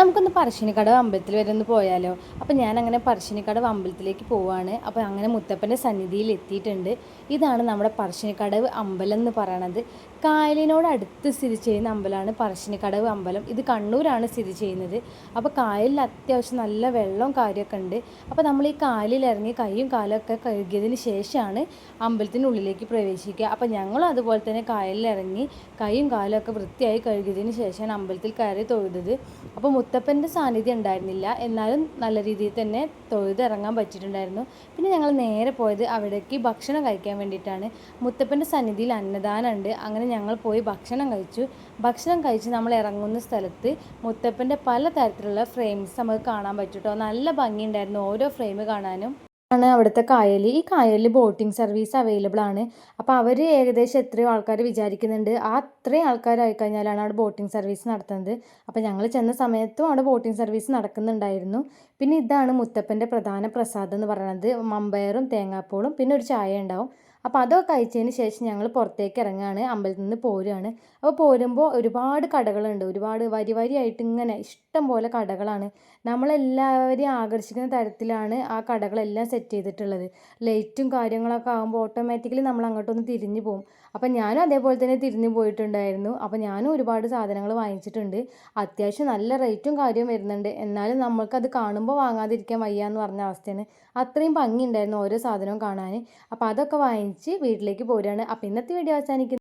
നമുക്കൊന്ന് പറശ്ശിനിക്കടവ് അമ്പലത്തിൽ വരെ ഒന്ന് പോയാലോ? അപ്പോൾ ഞാൻ അങ്ങനെ പറശ്ശിനിക്കടവ് അമ്പലത്തിലേക്ക് പോവാണ്. അപ്പോൾ അങ്ങനെ മുത്തപ്പന്റെ സന്നിധിയിൽ എത്തിയിട്ടുണ്ട്. ഇതാണ് നമ്മുടെ പറശ്ശിനിക്കടവ് അമ്പലം എന്ന് പറയണത്. കായലിനോട് അടുത്ത് സ്ഥിതി ചെയ്യുന്ന അമ്പലമാണ് പറശ്ശിനിക്കടവ് അമ്പലം. ഇത് കണ്ണൂരാണ് സ്ഥിതി ചെയ്യുന്നത്. അപ്പോൾ കായലിൽ അത്യാവശ്യം നല്ല വെള്ളവും കാര്യമൊക്കെ ഉണ്ട്. അപ്പോൾ നമ്മൾ ഈ കായലിൽ ഇറങ്ങി കൈയും കാലൊക്കെ കഴുകിയതിന് ശേഷമാണ് അമ്പലത്തിനുള്ളിലേക്ക് പ്രവേശിക്കുക. അപ്പോൾ ഞങ്ങളും അതുപോലെ തന്നെ കായലിൽ ഇറങ്ങി കൈയും കാലൊക്കെ വൃത്തിയായി കഴുകിയതിന് ശേഷമാണ് അമ്പലത്തിൽ കയറി തൊഴുതത്. അപ്പോൾ മുത്തപ്പന്റെ സാന്നിധ്യം ഉണ്ടായിരുന്നില്ല. എന്നാലും നല്ല രീതിയിൽ തന്നെ തൊഴുതിറങ്ങാൻ പറ്റിയിട്ടുണ്ടായിരുന്നു. പിന്നെ ഞങ്ങൾ നേരെ പോയത് അവിടേക്ക് ഭക്ഷണം കഴിക്കാൻ വേണ്ടിയിട്ടാണ്. മുത്തപ്പന്റെ സന്നിധിയിൽ അന്നദാനം ഉണ്ട് അങ്ങനെ ഞങ്ങൾ പോയി ഭക്ഷണം കഴിച്ചു. ഭക്ഷണം കഴിച്ച് നമ്മൾ ഇറങ്ങുന്ന സ്ഥലത്ത് മുത്തപ്പന്റെ പല തരത്തിലുള്ള ഫ്രെയിംസ് നമുക്ക് കാണാൻ പറ്റും കേട്ടോ നല്ല ഭംഗിയുണ്ടായിരുന്നു ഓരോ ഫ്രെയിം കാണാനും. ആണ് അവിടുത്തെ കായൽ ഈ കായലിൽ ബോട്ടിംഗ് സർവീസ് അവൈലബിൾ ആണ്. അപ്പോൾ അവർ ഏകദേശം എത്രയോ ആൾക്കാർ വിചാരിക്കുന്നുണ്ട്. ആ അത്രയും ആൾക്കാരായി കഴിഞ്ഞാലാണ് അവിടെ ബോട്ടിംഗ് സർവീസ് നടത്തുന്നത്. അപ്പോൾ ഞങ്ങൾ ചെന്ന സമയത്തും അവിടെ ബോട്ടിംഗ് സർവീസ് നടക്കുന്നുണ്ടായിരുന്നു. പിന്നെ ഇതാണ് മുത്തപ്പന്റെ പ്രധാന പ്രസാദം എന്ന് പറയുന്നത്. മമ്പയറും തേങ്ങാപ്പൂളും. പിന്നെ ഒരു ചായ ഉണ്ടാവും. അപ്പോൾ അതൊക്കെ കഴിച്ചതിന് ശേഷം ഞങ്ങൾ പുറത്തേക്ക് ഇറങ്ങുകയാണ് അമ്പലത്തിൽ നിന്ന് പോരുകയാണ്. അപ്പോൾ പോരുമ്പോൾ ഒരുപാട് കടകളുണ്ട് ഒരുപാട് വരി വരിയായിട്ട് ഇങ്ങനെ ഇഷ്ടം പോലെ കടകളാണ്. നമ്മളെല്ലാവരെയും ആകർഷിക്കുന്ന തരത്തിലാണ് ആ കടകളെല്ലാം സെറ്റ് ചെയ്തിട്ടുള്ളത്. ലൈറ്റും കാര്യങ്ങളൊക്കെ ആകുമ്പോൾ ഓട്ടോമാറ്റിക്കലി നമ്മൾ അങ്ങോട്ടൊന്ന് തിരിഞ്ഞു പോകും അപ്പോൾ ഞാനും അതേപോലെ തന്നെ തിരിഞ്ഞു പോയിട്ടുണ്ടായിരുന്നു. അപ്പോൾ ഞാനും ഒരുപാട് സാധനങ്ങൾ വാങ്ങിച്ചിട്ടുണ്ട്. അത്യാവശ്യം നല്ല റേറ്റും കാര്യവും വരുന്നുണ്ട്. എന്നാലും നമ്മൾക്കത് കാണുമ്പോൾ വാങ്ങാതിരിക്കാൻ വയ്യ എന്ന് പറഞ്ഞ അവസ്ഥയാണ്. അത്രയും ഭംഗിയുണ്ടായിരുന്നു ഓരോ സാധനവും കാണാൻ അപ്പോൾ അതൊക്കെ വാങ്ങിച്ച് വീട്ടിലേക്ക് പോരുകയാണ്. അപ്പോൾ ഇന്നത്തെ വീഡിയോ അവസാനിക്കുന്നു.